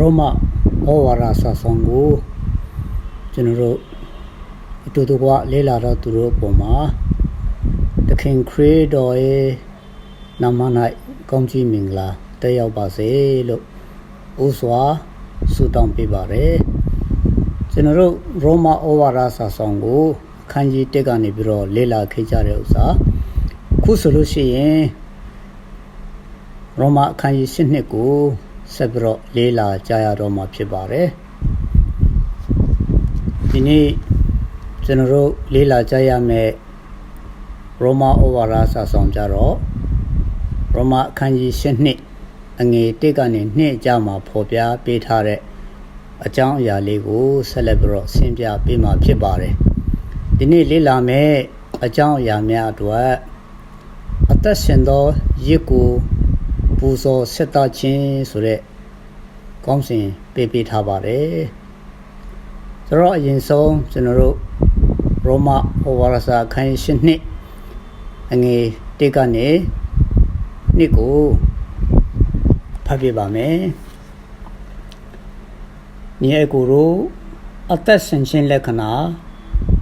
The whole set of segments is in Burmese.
ရောမဩဝါဒစာဆောင်ကိုကျွန်တော်တို့အတူတူကလေ့လာတော့သူတို့အပေါ်မှာတခင်ခရစ်တော်ရဲ့နာမ၌ကောင်းချီးမင်္ဂလာတက်ရောက်ပါစေလို့ဥစွာဆုတောင်းပေးပါရယ်ကျွန်တော်တို့ရောမဩဝါဒစာဆောင်ကိုအခန်းကြီး1ကနေပြီးတော့လေ့လာခဲ့ကြတဲ့ဥစ္စာခုဆိုလို့ရှိရင်ရောမအခန်းကြီး7နှစ်ကို ဆက်ပြီးတော့လေးလာကြရတော့မှာဖြစ်ပါတယ်ဒီနေ့ကျွန်တော်တို့လေးလာကြရမယ့်ရောမဩဝါဒစာဆောင်ကြတော့ရောမအခန်းကြီး7နှစ်အငယ်1ကနေ2အကြမှာဖော်ပြပေးထားတဲ့အကြောင်းအရာလေးကိုဆက်လက်ပြီးတော့ဆင်းပြပေးမှာဖြစ်ပါတယ်ဒီနေ့လေးလာမယ့်အကြောင်းအရာများအတွက်အသက်ရှင်သောရစ်ကို ပူဇော်ဆက်တာခြင်းဆိုတဲ့ကောင်းစဉ်ပေးပေးထားပါတယ်ဆိုတော့အရင်ဆုံးကျွန်တော်တို့ရောမဩဝါဒစာအခန်းရှင်းနှစ်အငယ်၁ကနေနှစ်ကိုဖတ်ပြပါမယ်ညီအကိုတို့အသက်ရှင်ခြင်းလက္ခဏာ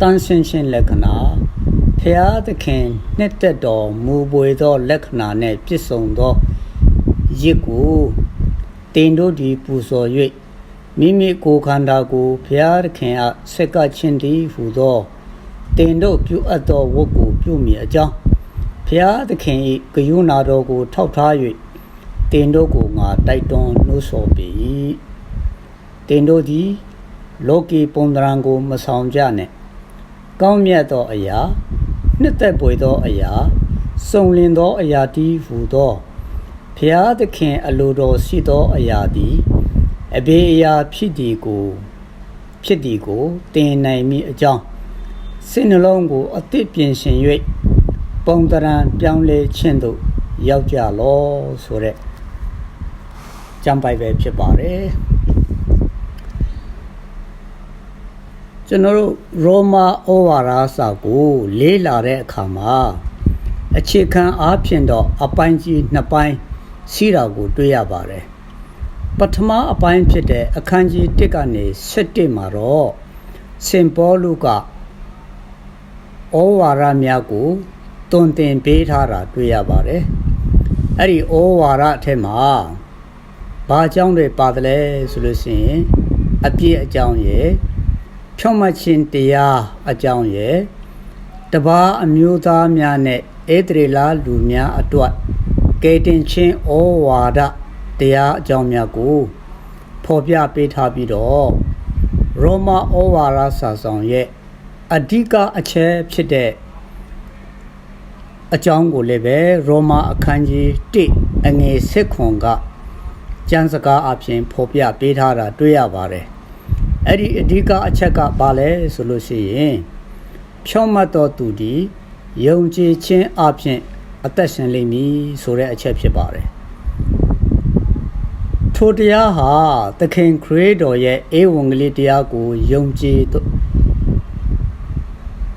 တန်ရှင်ခြင်းလက္ခဏာဖျားသခင်နှစ်သက်တော်မူပွေသောလက္ခဏာနှင့်ပြည့်စုံသော ရစ်ကိုတင်တို့ဒီပူဇော်၍မိမိကိုယ်ခန္ဓာကိုဘုရားသခင်အားဆက်ကခြင်းတည်းဟူသောတင်တို့ပြုအပ်သောဝတ်ကိုပြုမိအကြောင်းဘုရားသခင်၏ဂယုဏတော်ကို ထောက်ထား၍တင်တို့ကိုငါတိုက်တွန်းနှိုးဆော်ပေ၏တင်တို့သည် လောကီပုံသဏ္ဍာန်ကို မဆောင်ကြနဲ့ကောင်းမြတ်သောအရာနှစ်သက်ပွေသောအရာစုံလင်သောအရာတည်းဟူသော ဖျားသခင်အလိုတော်ရှိသောအရာသည်အဘေးအရာဖြစ်သည်ကိုဖြစ်သည်ကိုတင်နိုင်မိအကြောင်းစိတ်နှလုံးကိုအသစ်ပြင်ဆင်၍ပုံတရံပြောင်းလဲခြင်းသို့ရောက်ကြလောဆိုတဲ့ကြံပိုက်ပဲဖြစ်ပါတယ်ကျွန်တော်တို့ရောမာဩဝါဒစာကို လေးလာတဲ့အခါမှာအခြေခံအားဖြင့်တော့အပိုင်းကြီးနှစ်ပိုင်း ရှိတာကိုတွေ့ရပါတယ်ပထမအပိုင်းဖြစ်တဲ့အခန်းကြီး1ကနေ7မှာတော့စင်ပေါလုကဩဝါဒများကိုတွင်တင်ပေးထားတာတွေ့ရပါတယ်အဲ့ဒီဩဝါဒအထက်မှာဘာအကြောင်းတွေပါတယ်လဲဆိုလို့ရှိရင်အပြည့်အကြောင်းရယ်ဖြောင့်မတ်ခြင်းတရားအကြောင်းရယ်တပါးအမျိုးသားများနဲ့ဧတရေလာလူများအတွက် ကယ်တင်ခြင်းဩဝါဒတရားအကြောင်းများကိုဖော်ပြပေးထားပြီးတော့ရောမဩဝါဒစာဆောင်ရဲ့အဓိကအချက်ဖြစ်တဲ့အကြောင်းကိုလည်းပဲရောမအခန်းကြီး1အငယ်7ခွန်ကကျမ်းစကားအဖြစ်ဖော်ပြပေးထားတာတွေ့ရပါတယ်အဲ့ဒီအဓိကအချက်ကဘာလဲဆိုလို့ရှိရင်ဖြောင့်မတ်တော်သူဒီယုံကြည်ခြင်းအဖြစ် အသက်ရှင်လိမ့်မည်ဆိုတဲ့အချက်ဖြစ်ပါတယ်ထိုတရားဟာသခင်ခရစ်တော်ရဲ့အေဝံဂေလိတရားကိုယုံကြည်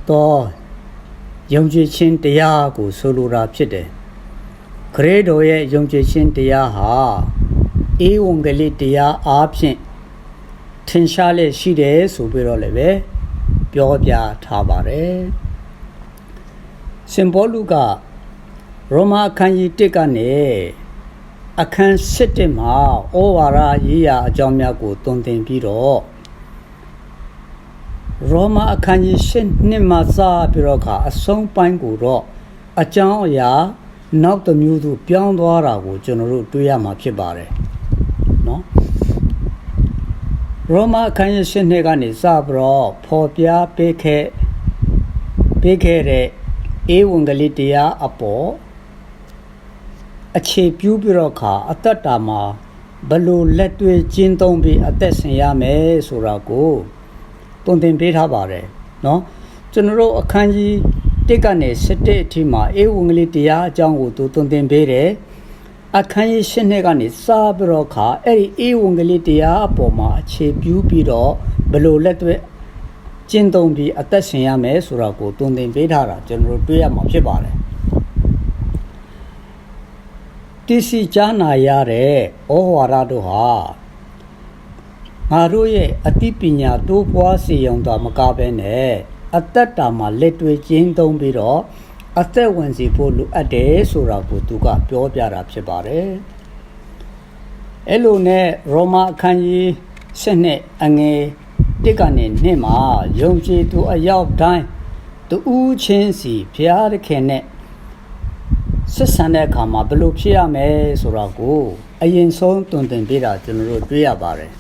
တော့ယုံကြည်ခြင်းတရားကိုဆိုလိုတာဖြစ်တယ်ခရစ်တော်ရဲ့ယုံကြည်ခြင်းတရားဟာအေဝံဂေလိတရားအားဖြင့်ထင်ရှားလက်ရှိတယ်ဆိုပြီးတော့လည်းပဲပြောပြထားပါတယ်စင်ဘောလူက ရောမအခန်းကြီး1ကနေအခန်း7မှာဩဝါဒရေးရာအကြောင်းများကိုတွင်တင်ပြီးတော့ရောမအခန်းကြီး7နှစ်မှာစပြီးတော့ခါအဆုံးပိုင်းကိုတော့အကြောင်းအရာနောက်တစ်မျိုးသူပြောင်းသွားတာကိုကျွန်တော်တို့တွေ့ရမှာဖြစ်ပါတယ်နော်ရောမအခန်းကြီး7နှစ်ကနေစပြီးတော့ဖော်ပြပေးခဲ့ပေးခဲ့တဲ့ဧဝံဂေလိတရားအပေါ် အခြေပြုပြီးတော့ခါအသက်တာမှာဘလို့လက်တွေ့ကျင်းသုံးပြီးအသက်ရှင်ရမယ်ဆိုတာကိုတွင်တင်ပေးထားပါတယ်เนาะကျွန်တော်တို့အခန်းကြီး1ကနေ7အထိမှာဧဝံဂေလိတရားအကြောင်းကိုသူတွင်တင်ပေးတယ်အခန်းကြီး7နှစ်ကနေစပြီးတော့ခါအဲ့ဒီဧဝံဂေလိတရားအပေါ်မှာအခြေပြုပြီးတော့ဘလို့လက်တွေ့ကျင့်သုံးပြီးအသက်ရှင်ရမယ်ဆိုတာကိုတွင်တင်ပေးထားတာကျွန်တော်တို့တွေ့ရမှာဖြစ်ပါတယ် တည်စီကြားနာရတဲ့ဩဝါဒတို့ဟာငါတို့ရဲ့အသိပညာတိုးပွားစေရုံသာမကဘဲနဲ့အသက်တာမှာလက်တွေ့ကျင်းသုံးပြီးတော့အသက်ဝင်စီဖို့လိုအပ်တယ်ဆိုတာကိုသူကပြောပြတာဖြစ်ပါတယ်အဲ့လိုနဲ့ရောမအခန်းကြီး7နှစ်အငယ်တစ်ကနေနှစ်မှာယုံကြည်သူအယောက်တိုင်းတူးချင်းစီဘုရားသခင်နဲ့ ဆက်ဆံတဲ့အခါမှာဘယ်လိုဖြစ်ရမလဲဆိုတာကိုအရင်ဆုံးတွင်တင်ပေးတာကျွန်တော်တို့တွေ့ရပါတယ်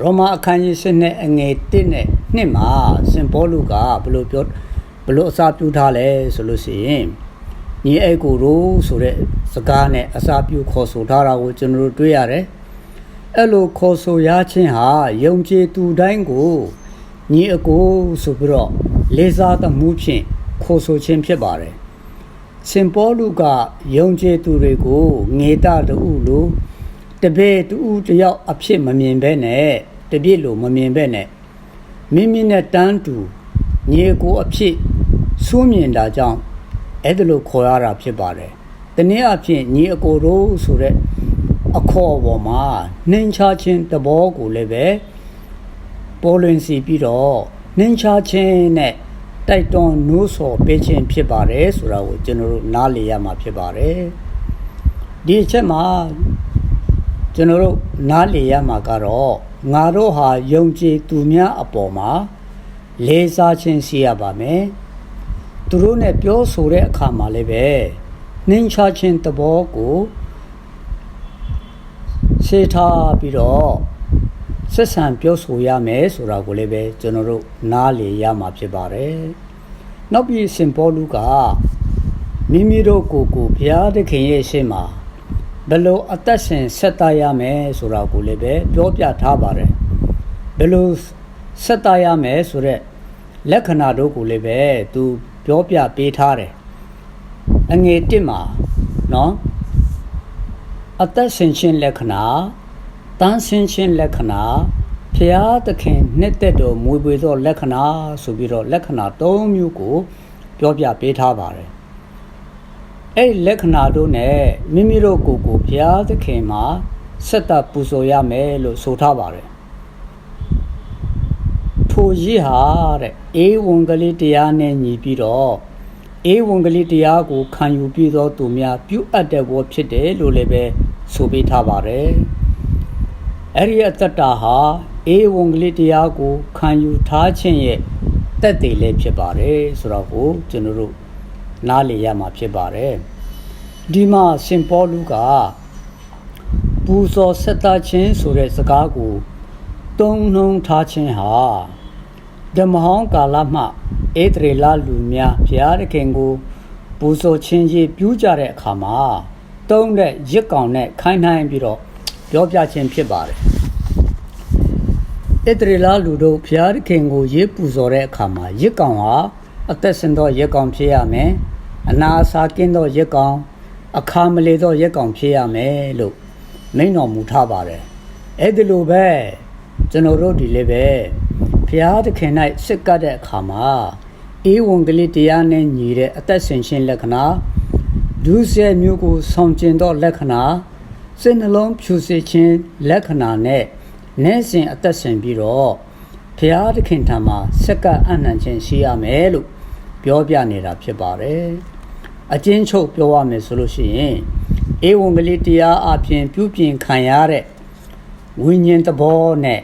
ရောမအခန်းကြီး7နဲ့အငယ်1နဲ့2မှာစင်ပေါလုကဘယ်လိုပြောဘယ်လိုအစာပြုထားလဲဆိုလို့ရှိရင်ညီအိတ်ကိုရိုးဆိုတဲ့စကားနဲ့အစာပြုခေါ်ဆိုထားတာကိုကျွန်တော်တို့တွေ့ရတယ်အဲ့လိုခေါ်ဆိုရခြင်းဟာယုံကြည်သူတိုင်းကိုညီအကိုဆိုပြီးတော့လေးစားသမှုဖြင့်ခေါ်ဆိုခြင်းဖြစ်ပါတယ် စင်ပေါလုကယုံကြည်သူတွေကိုငေတတူလို့တပည့်တူတယောက်အဖြစ်မမြင်ဘဲနဲ့တပြည့်လို့မမြင်ဘဲနဲ့မိမိနဲ့တန်းတူညီအကိုအဖြစ်စိုးမြင်တာကြောင့်အဲ့ဒါလို့ခေါ်ရတာဖြစ်ပါတယ်။တနည်းအားဖြင့်ညီအကိုတို့ဆိုတဲ့အခေါ်အပေါ်မှာနှင်းချခြင်းတဘောကိုလည်းပဲပေါ်လွင်စီပြီးတော့နှင်းချခြင်းနဲ့ တိုက်တွန်းနိုးဆော်ပေးခြင်းဖြစ်ပါတယ်ဆိုတာကိုကျွန်တော်တို့နားလည်ရမှာဖြစ်ပါတယ်။ဒီအချက်မှာကျွန်တော်တို့နားလည်ရမှာကတော့ငါတို့ဟာယုံကြည်သူများအပေါ်မှာလေးစားခြင်းရှိရပါမယ်။သူတို့နဲ့ပြောဆိုတဲ့အခါမှာလည်းပဲနှင်းချခြင်းသဘောကိုရှေ့ထားပြီးတော့ ဆက်ဆံပြောဆိုရမယ်ဆိုတာကိုလည်းပဲကျွန်တော်တို့နားလည်ရမှာဖြစ်ပါတယ်။နောက်ပြီးစင်ပေါ်လူကမိမိတို့ကိုယ်ကိုဘုရားသခင်ရဲ့ရှေ့မှာဘယ်လိုအသက်ရှင်ဆက်တရမယ်ဆိုတာကိုလည်းပဲပြောပြထားပါတယ်။ဘယ်လိုဆက်တရမယ်ဆိုတော့လက္ခဏာတို့ကိုလည်းပဲသူပြောပြပေးထားတယ်။အငယ်1မှာနော်အသက်ရှင်ခြင်းလက္ခဏာ တန်းဆင်းခြင်းလက္ခဏာဖျားသခင်နှစ်သက်တော်မူပွေသောလက္ခဏာဆိုပြီးတော့လက္ခဏာ၃မျိုးကိုပြောပြပေးထားပါတယ်အဲ့လက္ခဏာတို့နဲ့မိမိတို့ကိုယ်ကိုဘုရားသခင်မှာဆက်တပ်ပူဇော်ရမယ်လို့ဆိုထားပါတယ်ထိုရည်ဟာတဲ့အေဝံဂေလိတရားနဲ့ညီပြီးတော့အေဝံဂေလိတရားကိုခံယူပြီးသောသူများပြုအပ်တဲ့ဘောဖြစ်တယ်လို့လည်းပဲဆိုပေးထားပါတယ် အဲ့ဒီအတ္တဟာအေဝံဂေလိတရားကိုခံယူထားခြင်းရဲ့တက်တည်လည်းဖြစ်ပါတယ်ဆိုတော့ကိုကျွန်တော်တို့နားလည်ရမှာဖြစ်ပါတယ်ဒီမှာရှင်ပေါလုကပူဇော်ဆက်တာခြင်းဆိုတဲ့စကားကိုတုံးနှုံထားခြင်းဟာဓမ္မဟောင်းကာလမှဧတရေလလူများဘုရားသခင်ကိုပူဇော်ခြင်းကြီးပြုကြတဲ့အခါမှာတုံးတဲ့ရစ်ကောင်နဲ့ခိုင်းနှိုင်းပြီးတော့ ပြောပြခြင်းဖြစ်ပါတယ်ဣတရီလာလူတို့ဘုရားသခင်ကိုရေးပူဇော်တဲ့အခါမှာရစ်ကောင်ဟာအသက်ရှင်သောရစ်ကောင်ဖြစ်ရမယ်အနာစာကင်းသောရစ်ကောင်အခါမလေသောရစ်ကောင်ဖြစ်ရမယ်လို့မိန့်တော်မူထားပါတယ်အဲ့ဒီလိုပဲကျွန်တော်တို့ဒီလေးပဲဘုရားသခင်၌စစ်ကပ်တဲ့အခါမှာအေဝံဂေလိတရားနဲ့ညီတဲ့အသက်ရှင်ခြင်းလက္ခဏာဒုစရမျိုးကိုဆောင်ကျင်သောလက္ခဏာ စိတ်နှလုံးဖြူစေခြင်းလက္ခဏာနဲ့နေ့စဉ်အသက်ရှင်ပြီးတော့ဘုရားသခင်ထံမှာစက္ကအနှံခြင်းရှိရမယ်လို့ပြောပြနေတာဖြစ်ပါတယ်အကျဉ်းချုပ်ပြောရမယ်ဆိုလို့ရှိရင်ဧဝံဂေလိတရားအပြင်ပြုပြင်ခံရတဲ့ဝိညာဉ်သဘောနဲ့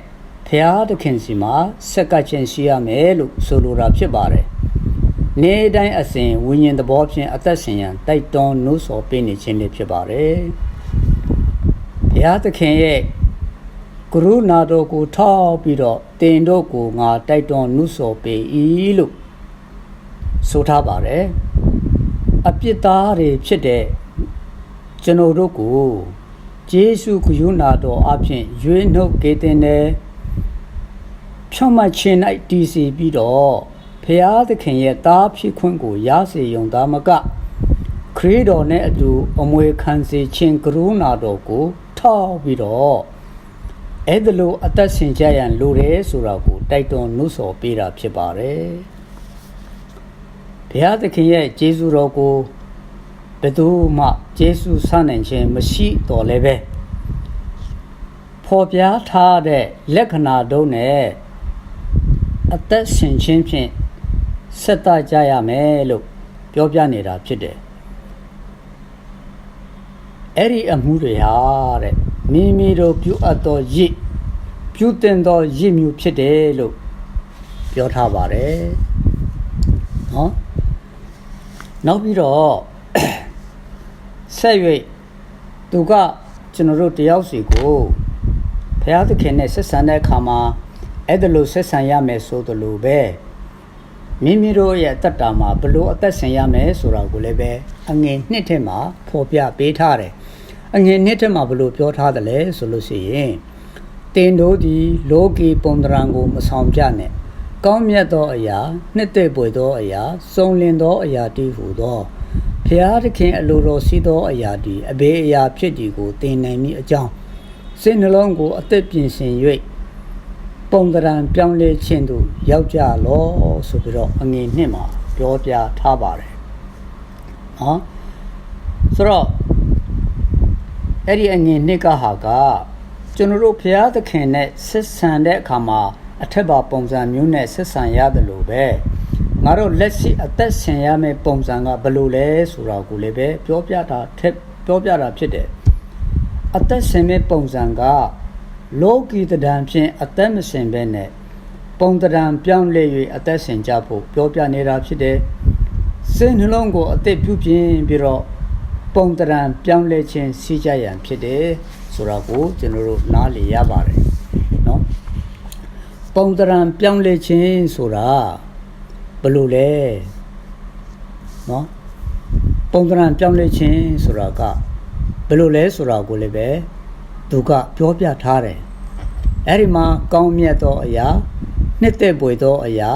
ဘုရားသခင်စီမှာစက္ကခြင်းရှိရမယ်လို့ဆိုလိုတာဖြစ်ပါတယ်နေတိုင်းအစဉ်ဝိညာဉ်သဘောဖြင့်အသက်ရှင်ရန်တိုက်တွန်းနှိုးဆော်ပေးနေခြင်းလေးဖြစ်ပါတယ် ဘုရားသခင်ရဲ့ကရုဏာတော်ကိုထောက်ပြီးတော့တင်တို့ကိုငါတိုက်တွန်းနှုဆော်ပေ၏လို့ဆိုထားပါတယ်အပြစ်သားတွေဖြစ်တဲ့ကျွန်တော်တို့ကိုဂျေစုကရုဏာတော်အဖြစ်ရွေးနှုတ်ကေတင်တယ်ဖြောင့်မတ်ခြင်း၌တည်စီပြီးတော့ဖျားသခင်ရဲ့သားဖြစ်ခွင့်ကိုရစေယုံသားမကခရစ်တော်နဲ့အတူအမွေခံစေခြင်းကရုဏာတော်ကို ထောက်ပြီးတော့အဲ့ဒါလိုအသက်ရှင်ကြရန်လိုတယ်ဆိုတာကိုတိုက်တွန်းနှုတ်ဆော်ပေးတာဖြစ်ပါတယ်ဘုရားသခင်ရဲ့ကျေးဇူးတော်ကိုဘယ်သူမှကျေးဇူးဆနိုင်ခြင်းမရှိတော်လည်းပဲဖဖော်ပြထားတဲ့လက္ခဏာတို့နဲ့အသက်ရှင်ခြင်းဖြင့်ဆက်တကြရမယ်လို့ပြောပြနေတာဖြစ်တယ် အဲ့ဒီအမှုတွေဟာတဲ့မိမိတို့ပြုအပ်သောရစ်ပြုတင်သောရစ်မျိုးဖြစ်တယ်လို့ပြောထားပါတယ်နော်နောက်ပြီးတော့ဆက်၍သူကကျွန်တော်တို့တယောက်စီကိုဘုရားသခင်နဲ့ဆက်ဆံတဲ့အခါမှာအဲ့ဒါလို့ဆက်ဆံရမယ်ဆိုသလိုပဲမိမိတို့ရဲ့အသက်တာမှာဘလို့အသက်ရှင်ရမယ်ဆိုတာကိုလည်းပဲအငယ်နှစ်ထက်မှာဖော်ပြပေးထားတယ် အငယ်နှစ်ထက်မှာဘလို့ပြောထားတယ်လဲဆိုလို့ရှိရင်တင်တို့ဒီလောကီပုံတရံကိုမဆောင်ပြနဲ့ကောင်းမြတ်သောအရာနှစ်သက်ပွေသောအရာစုံလင်သောအရာတည်းဟူသောဖျားသခင်အလိုတော်စီသောအရာဒီအဘေးအရာဖြစ်ဒီကိုသင်နိုင်မည်အကြောင်းစိတ်နှလုံးကိုအသက်ပြင်ဆင်၍ပုံတရံပြောင်းလဲခြင်းသို့ရောက်ကြလောဆိုပြီးတော့အငယ်နှစ်မှာပြောပြထားပါတယ်နော်ဆိုတော့ အဲ့ဒီအငယ်နှစ်ကဟာကကျွန်တော်တို့ဘုရားသခင်နဲ့ဆက်ဆံတဲ့အခါမှာအထက်ပါပုံစံမျိုးနဲ့ဆက်ဆံရတယ်လို့ပဲငါတို့လက်ရှိအသက်ရှင်ရမယ့်ပုံစံကဘယ်လိုလဲဆိုတာကိုလည်းပဲပြောပြတာထက်ပြောပြတာဖြစ်တယ်အသက်ရှင်မယ့်ပုံစံကလောကီတဒံဖြင့်အသက်မရှင်ဘဲနဲ့ပုံတဒံပြောင်းလဲ၍အသက်ရှင်ကြဖို့ပြောပြနေတာဖြစ်တယ်စိတ်နှလုံးကိုအသက်ပြုပြင်ပြီးတော့ ပုံတရံပြောင်းလဲခြင်းစီးကြရန်ဖြစ်တယ်ဆိုတာကိုကျွန်တော်တို့နားလည်ရပါတယ်เนาะပုံတရံပြောင်းလဲခြင်းဆိုတာဘယ်လိုလဲเนาะပုံတရံပြောင်းလဲခြင်းဆိုတာကဘယ်လိုလဲဆိုတာကိုလည်းပဲသူကပြောပြထားတယ်အဲ့ဒီမှာကောင်းမြတ်သောအရာနှစ်သက်ပွေသောအရာ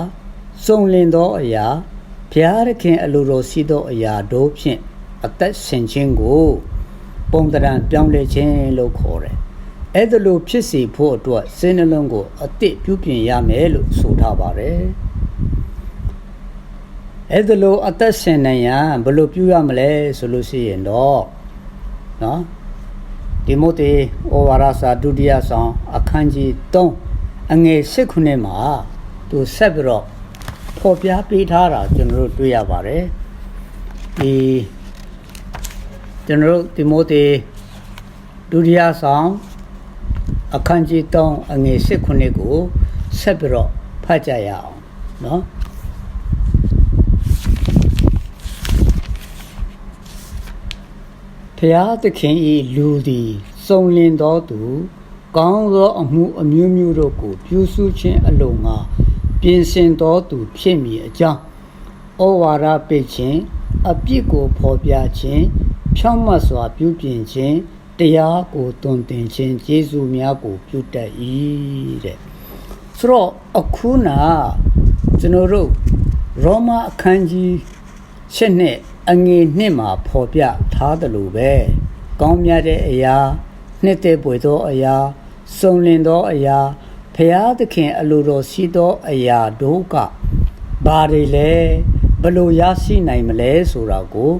စုံလင်သောအရာဘုရားသခင်အလိုတော်စီသောအရာတို့ဖြင့် အသက်ရှင်ခြင်းကိုပုံတရံပြောင်းလဲခြင်းလို့ခေါ်တယ်။အဲ့ဒါလို့ဖြစ်စီဖို့အတွက်စိတ်နှလုံးကိုအသစ်ပြုပြင်ရမယ်လို့ဆိုထားပါတယ်။အဲ့ဒါလို့အသက်ရှင်နိုင်ရန်ဘယ်လိုပြုရမလဲဆိုလို့ရှိရင်တော့နော်ဒီမိုတေဩဝါဒစာဒုတိယဆောင်အခန်းကြီး3အငယ်8ခုနှစ်မှာသူဆက်ပြီးတော့ဖော်ပြပေးထားတာကျွန်တော်တို့တွေ့ရပါတယ်ဒီ ကျွန်တော်တို့ဒီမိုတေဒုတိယဆောင်အခန်းကြီး3အငယ်8ခုနှစ်ကိုဆက်ပြီးတော့ဖတ်ကြရအောင်เนาะဖျားသခင်ဤလူသည်စုံလင်သောသူ ကောင်းသောအမှုအမျိုးမျိုးတို့ကိုပြုစုခြင်းအလုံးငါပြင်ဆင်သောသူဖြစ်မည်အကြောင်းဩဝါဒပိတ်ခြင်းအပြစ်ကိုဖော်ပြခြင်း ဖြောင့်မတ်စွာပြုပြင်ခြင်းတရားကိုတွင်တင်ခြင်းယေရှုများကို ပြုတတ်၏တဲ့ဆိုတော့အခုနာကျွန်တော်တို့ရောမအခန်းကြီးရှစ်နှစ်အငယ်နှစ်မှာဖော်ပြထားတယ်လို့ပဲကောင်းမြတ်တဲ့အရာနှစ်သက်ပွေသောအရာစုံလင်သောအရာဖျားသခင်အလိုတော်ရှိသောအရာတို့ကဘာတွေလဲဘယ်လိုရရှိနိုင်မလဲဆိုတာကို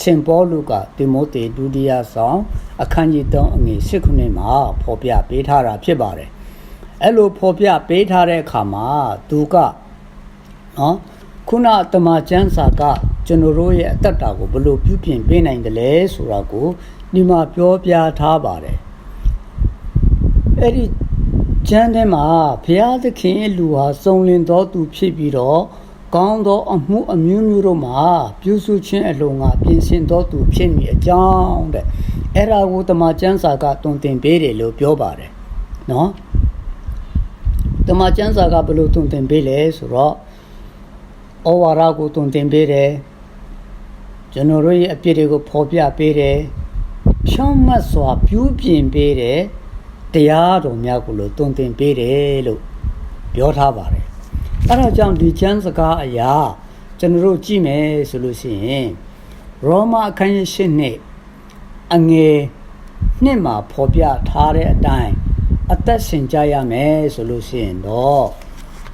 ရှင်ပေါလုကတိမိုသေဒုတိယဆောင်အခန်းကြီး3အငယ်8ခုနှစ်မှာဖော်ပြပေးထားတာဖြစ်ပါတယ်အဲ့လိုဖော်ပြပေးထားတဲ့အခါမှာသူကနော်ခုနတမချန်းစာကကျွန်တော်တို့ရဲ့အသက်တာကိုဘယ်လိုပြုပြင်ပေးနိုင်တယ်လဲဆိုတာကိုဒီမှာပြောပြထားပါတယ်အဲ့ဒီကျမ်းထဲမှာဘုရားသခင်ရဲ့လူဟာစုံလင်သောသူဖြစ်ပြီးတော့ ကောင်းသောအမှုအမျိုးမျိုးတို့မှာပြုစုခြင်းအလုံးငါပြင်ဆင်သောသူဖြစ်မည်အကြောင်းတဲ့အဲ့ဒါကိုတမန်ကျမ်းစာကတုံတင်ပေးတယ်လို့ပြောပါတယ်နော်တမန်ကျမ်းစာကဘယ်လိုတုံတင်ပေးလဲဆိုတော့ဩဝါဒကိုတုံတင်ပေးတယ်ကျွန်တော်တို့ရဲ့အပြစ်တွေကိုဖော်ပြပေးတယ်ဖြောင့်မတ်စွာပြုပြင်ပေးတယ်တရားတော်များကိုလို့တုံတင်ပေးတယ်လို့ပြောထားပါတယ် အဲ့ဒါကြောင့်ဒီကျမ်းစကားအရာကျွန်တော်တို့ကြည့်မယ်ဆိုလို့ရှိရင်ရောမအခန်းကြီး၈နှစ်အငယ်နှစ်မှာဖော်ပြထားတဲ့အတိုင်းအသက်ရှင်ကြရမယ်ဆိုလို့ရှိရင်တော့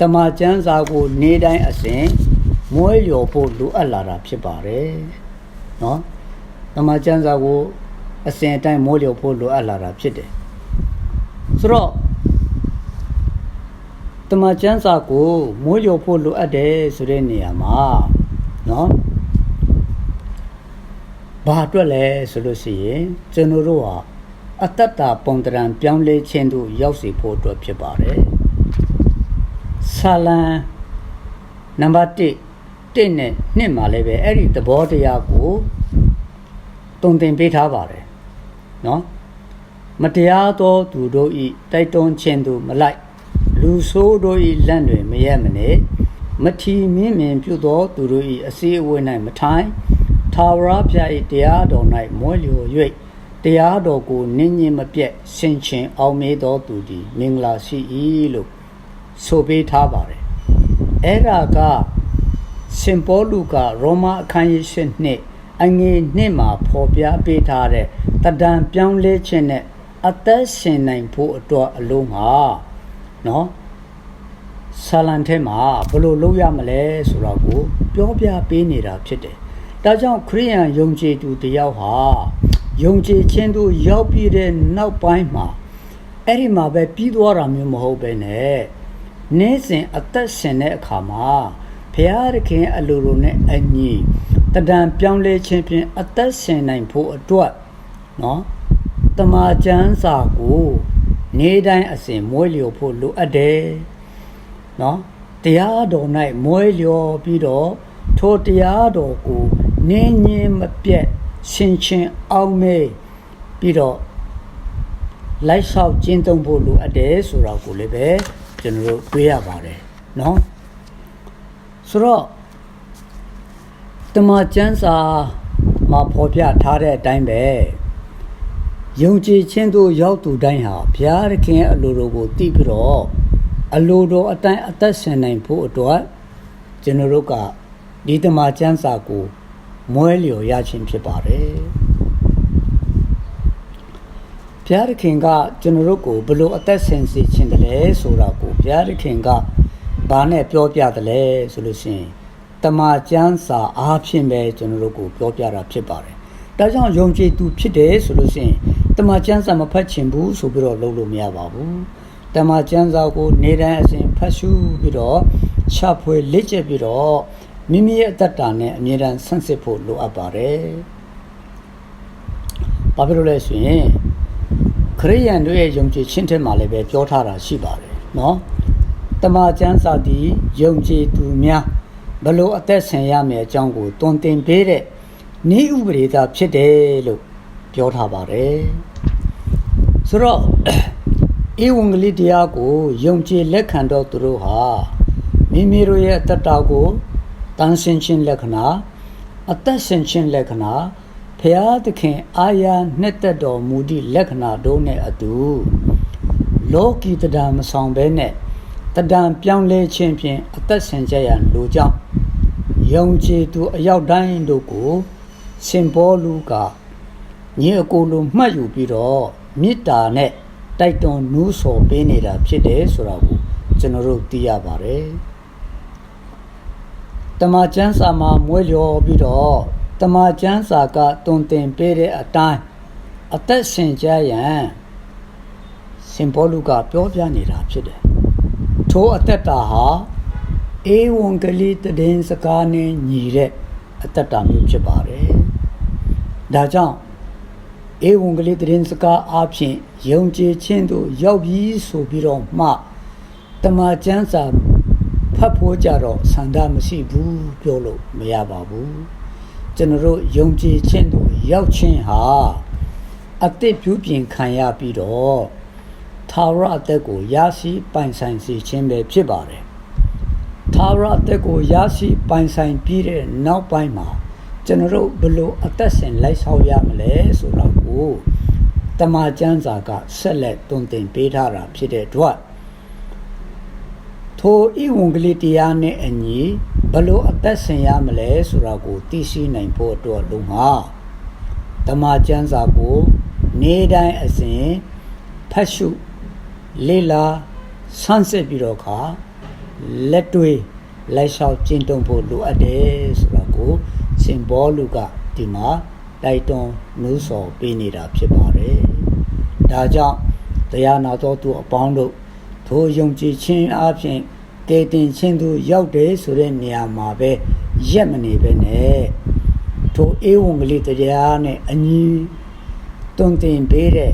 တမန်ကျမ်းစာကို နေ့တိုင်းအစဉ်မွေးလျော်ဖို့လိုအပ်လာတာဖြစ်ပါတယ်။နော်။တမန်ကျမ်းစာကိုအစဉ်အတိုင်းမွေးလျော်ဖို့လိုအပ်လာတာဖြစ်တယ်။ဆိုတော့ တမချန်းစာကိုမိုးလျော်ဖို့လိုအပ်တယ်ဆိုတဲ့နေရာမှာနော်ဘာအတွက်လဲဆိုလို့ရှိရင်ကျွန်တော်တို့ဟာအတ္တတာပုံတရံပြောင်းလဲခြင်းတို့ရောက်စေဖို့အတွက်ဖြစ်ပါတယ်ဆာလံနံပါတ်1တင့်နဲ့နှစ်မှာလည်းပဲအဲ့ဒီသဘောတရားကိုတုံသင်ပေးထားပါတယ်နော်မတရားသောသူတို့ဤတိုက်တွန်းခြင်းတို့မလိုက် လူဆိုးတို့ဤလက်တွင်မရက်မနေမထီမင်းမြင်ပြုသောသူတို့ဤအစည်းအဝေး၌မထိုင်သာဝရဖျားဤတရားတော်၌မွဲလျော်၍တရားတော်ကိုနင်းညင်မပြတ်ဆင်ခြင်အောင်မေးသောသူသည်မင်္ဂလာရှိ၏လို့ဆိုပေးထားပါတယ်အဲ့ဒါကစင်ပေါလုကရောမအခန်းကြီး၈နှစ်အငယ်နှစ်မှာဖော်ပြပေးထားတဲ့တဒံပြောင်းလဲခြင်းနဲ့အသက်ရှင်နိုင်ဖို့အတွက်အလုံးမှာ နော်ဆာလန်ထဲမှာဘယ်လိုလုပ်ရမလဲဆိုတော့ကို ပြောပြပေးနေတာဖြစ်တယ်။ဒါကြောင့်ခရိယန်ယုံကြည်သူတယောက်ဟာယုံကြည်ခြင်းတို့ရောက်ပြီးတဲ့နောက်ပိုင်းမှာအဲ့ဒီမှာပဲပြီးသွားတာမျိုးမဟုတ်ပဲနဲ့နေ့စဉ်အသက်ရှင်တဲ့အခါမှာဘုရားသခင်အလိုလိုနဲ့အညီတဒံပြောင်းလဲခြင်းဖြင့်အသက်ရှင်နိုင်ဖို့အတွက်နော်တမာကျမ်းစာကို နေတိုင်းအစဉ်မွေးလျော်ဖို့လိုအပ်တယ်နော်တရားတော်၌မွေးလျော်ပြီးတော့ထိုတရားတော်ကိုနင်းညင်းမပြတ်ရှင်ချင်းအောင်မေးပြီးတော့လိုက်လျှောက်ကျင့်သုံးဖို့လိုအပ်တယ်ဆိုတော့ကိုလည်းပဲကျွန်တော်တို့တွေးရပါတယ်နော်ဆိုတော့တမန်ကျမ်းစာမှာဖော်ပြထားတဲ့အတိုင်းပဲ ယုံကြည်ခြင်းတို့ရောက်သူတိုင်းဟာဘုရားသခင်အလိုတော်ကိုသိပြီးတော့အလိုတော်အတိုင်းအသက်ရှင်နိုင်ဖို့အတွက်ကျွန်တော်တို့ကဒီတမန်ကျမ်းစာကိုမွဲလျော်ရခြင်းဖြစ်ပါတယ်ဘုရားသခင်ကကျွန်တော်တို့ကိုဘယ်လိုအသက်ရှင်စေခြင်းတလဲဆိုတာကိုဘုရားသခင်ကဘာနဲ့ပြောပြတယ်လဲဆိုလို့ရှိရင်တမန်ကျမ်းစာအားဖြင့်ပဲကျွန်တော်တို့ကိုပြောပြတာဖြစ်ပါတယ်။ဒါကြောင့်ယုံကြည်သူဖြစ်တယ်ဆိုလို့ရှိရင် တမန်ကျမ်းစာမဖတ်ချင်ဘူးဆိုပြီးတော့လုပ်လို့မရပါဘူး။တမန်ကျမ်းစာကိုနေတိုင်းအစဉ်ဖတ်ရှုပြီးတော့ချဖွေလက်ကျက်ပြီးတော့မိမိရဲ့အတ္တတာနဲ့အမြဲတမ်းဆန့်စစ်ဖို့လိုအပ်ပါတယ်။ဘာဖြစ်လို့လဲဆိုရင်ခရိယန်တို့ရဲ့ယုံကြည်ခြင်းထဲမှာလည်းပဲပြောထားတာရှိပါတယ်နော်။တမန်ကျမ်းစာသည်ယုံကြည်သူများဘလို့အသက်ဆင်ရမယ်အကြောင်းကိုတွင်တင်ပေးတဲ့ဤဥပဒေသာဖြစ်တယ်လို့ ပြောထားပါတယ်ဆိုတော့ဧဝံဂေလိတရားကိုယုံကြည်လက်ခံတော့သူတို့ဟာမိမိတို့ရဲ့အတ္တကိုတန်ဆင်ခြင်းလက္ခဏာအသက်ရှင်ခြင်းလက္ခဏာဖျားသခင်အာယာနှစ်သက်တော်မူသည့်လက္ခဏာတို့နဲ့အတူလောကီတဒံမဆောင်ဘဲနဲ့တဒံပြောင်းလဲခြင်းဖြင့်အသက်ရှင်ကြရလိုကြောင်းယုံကြည်သူအရောက်တိုင်းတို့ကိုစင်ဘောလူက ညီအကိုလိုမှတ်ယူပြီးတော့မေတ္တာနဲ့တိုက်တွန်းနူးဆော်ပေးနေတာဖြစ်တယ်ဆိုတာကိုကျွန်တော်တို့သိရပါတယ်တမန်ကျမ်းစာမှာမွေးလျော်ပြီးတော့တမန်ကျမ်းစာကတုံတင်ပေးတဲ့အတိုင်းအသက်ရှင်ကြရန်စင်ဘောလူကပြောပြနေတာဖြစ်တယ်ထိုအသက်တာဟာဧဝံဂေလိတည်င်းစကားနဲ့ညီတဲ့အတ္တတာမျိုးဖြစ်ပါတယ်။ဒါကြောင့် ဧဝံဂေလိတည်င်းစကားအပြင်ယုံကြည်ခြင်းတို့ရောက်ပြီးဆိုပြီးတော့မှတမန်ကျမ်းစာဖတ်ဖို့ကြတော့ဆန္ဒမရှိဘူးပြောလို့မရပါဘူး။ကျွန်တော်တို့ယုံကြည်ခြင်းတို့ရောက်ခြင်းဟာအသစ်ပြုပြင်ခံရပြီးတော့သာဝရအသက်ကိုရရှိပိုင်ဆိုင်စေခြင်းပဲဖြစ်ပါတယ်သာဝရအသက်ကိုရရှိပိုင်ဆိုင်ပြီးတဲ့နောက်ပိုင်းမှာကျွန်တော်တို့ဘယ်လိုအသက်ရှင်လိုက်ဆောင်ရမလဲဆိုတော့ ကိုတမန်ကျမ်းစာကဆက်လက်တွင်တင်ပေးထားတာဖြစ်တဲ့အတွက်ထိုဤဝံဂလိတရားနဲ့အညီဘယ်လိုအသက်ရှင်ရမလဲဆိုတာကိုသိရှိနိုင်ဖို့အတွက်လုံးဟာတမန်ကျမ်းစာကိုနေ့တိုင်းအစဉ်ဖတ်ရှုလေ့လာဆန်းစစ်ပြီးတော့ခါလက်တွေးလိုက်လျှောက်ကျင့်သုံးဖို့လိုအပ်တယ်ဆိုတော့ကိုစင်ဘောလူကဒီမှာ တိုက်တွန်းနှိုးဆော်ပေးနေတာဖြစ်ပါတယ်။ဒါကြောင့်တရားနာတော်သူအပေါင်းတို့ထိုယုံကြည်ခြင်းအပြင်ကယ်တင်ခြင်းသူရောက်တယ်ဆိုတဲ့နေရာမှာပဲရက်မနေပဲနဲ့ထိုဧဝံဂေလိတရားနဲ့အညီတွင်တင်ပေးတဲ့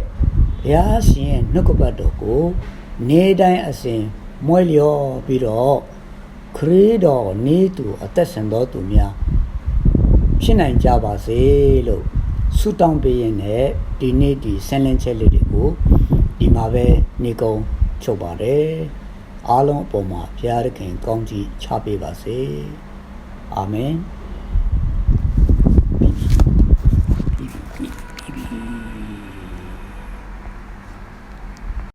ဘုရားရှင်ရဲ့နှုတ်ကပတ်တော်ကိုနေ့တိုင်းအစဉ်မွဲလျော်ပြီးတော့ခရစ်တော်နေသူအသက်ရှင်တော်သူများ ဖြစ်နိုင်ကြပါစေလို့ဆုတောင်းပေးရင်လည်းဒီနေ့ဒီဆင်းလင်းချက်လေးတွေကိုဒီမှာပဲနေကုံချုပ်ပါတယ်အားလုံးအပေါ်မှာဘုရားသခင်ကောင်းကြီးချပေးပါစေအာမင်